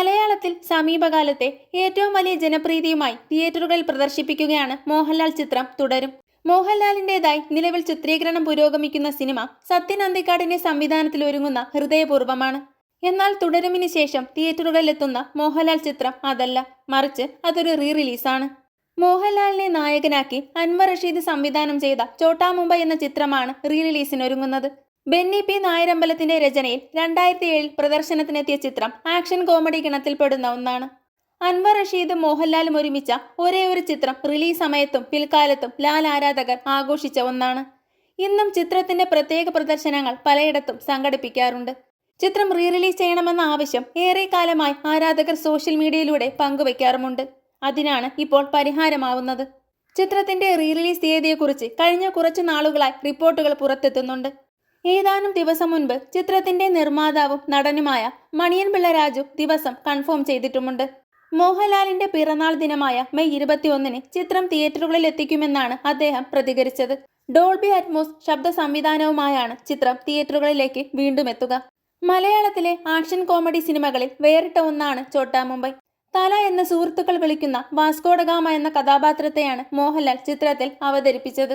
മലയാളത്തിൽ സമീപകാലത്തെ ഏറ്റവും വലിയ ജനപ്രീതിയുമായി തിയേറ്ററുകളിൽ പ്രദർശിപ്പിക്കുകയാണ് മോഹൻലാൽ ചിത്രം തുടരും. മോഹൻലാലിന്റേതായി നിലവിൽ ചിത്രീകരണം പുരോഗമിക്കുന്ന സിനിമ സത്യൻ അന്തിക്കാടിന്റെ സംവിധാനത്തിൽ ഒരുങ്ങുന്ന ഹൃദയപൂർവമാണ് എന്നാൽ തുടരുമിന് ശേഷം തിയേറ്ററുകളിലെത്തുന്ന മോഹൻലാൽ ചിത്രം അതല്ല മറിച്ച് അതൊരു റീ റിലീസാണ് മോഹൻലാലിനെ നായകനാക്കി അൻവർ റഷീദ് സംവിധാനം ചെയ്ത ചോട്ടാ മുംബൈ എന്ന ചിത്രമാണ് റീ റിലീസിനൊരുങ്ങുന്നത് ബെന്നി പി. നായരമ്പലത്തിന്റെ രചനയിൽ രണ്ടായിരത്തി ഏഴിൽ പ്രദർശനത്തിനെത്തിയ ചിത്രം ആക്ഷൻ കോമഡി ഗണത്തിൽപ്പെടുന്ന ഒന്നാണ്. അൻവർ റഷീദും മോഹൻലാലും ഒരുമിച്ച ഒരേ ഒരു ചിത്രം റിലീസ് സമയത്തും പിൽക്കാലത്തും ലാൽ ആരാധകർ ആഘോഷിച്ച ഒന്നാണ്. ഇന്നും ചിത്രത്തിന്റെ പ്രത്യേക പ്രദർശനങ്ങൾ പലയിടത്തും സംഘടിപ്പിക്കാറുണ്ട്. ചിത്രം റീ റിലീസ് ചെയ്യണമെന്ന ആവശ്യം ഏറെ കാലമായി ആരാധകർ സോഷ്യൽ മീഡിയയിലൂടെ പങ്കുവയ്ക്കാറുമുണ്ട് അതിനാണ് ഇപ്പോൾ പരിഹാരമാവുന്നത്. ചിത്രത്തിന്റെ റീ റിലീസ് തീയതിയെക്കുറിച്ച് കഴിഞ്ഞ കുറച്ചു നാളുകളായി റിപ്പോർട്ടുകൾ പുറത്തെത്തുന്നുണ്ട്. ഏതാനും ദിവസം മുൻപ് ചിത്രത്തിന്റെ നിർമ്മാതാവും നടനുമായ മണിയൻ പിള്ള രാജു ദിവസം കൺഫേം ചെയ്തിട്ടുമുണ്ട്. മോഹൻലാലിന്റെ പിറന്നാൾ ദിനമായ മെയ് ഇരുപത്തിയൊന്നിന് ചിത്രം തിയേറ്ററുകളിൽ എത്തിക്കുമെന്നാണ് അദ്ദേഹം പ്രതികരിച്ചത്. ഡോൾബി അറ്റ്മോസ് ശബ്ദ സംവിധാനവുമായാണ് ചിത്രം തിയേറ്ററുകളിലേക്ക് വീണ്ടും എത്തുക. മലയാളത്തിലെ ആക്ഷൻ കോമഡി സിനിമകളിൽ വേറിട്ട ഒന്നാണ് ചോട്ടാ മുംബൈ തല എന്ന സുഹൃത്തുക്കൾ വിളിക്കുന്ന വാസ്കോഡഗാമ എന്ന കഥാപാത്രത്തെയാണ് മോഹൻലാൽ ചിത്രത്തിൽ അവതരിപ്പിച്ചത്.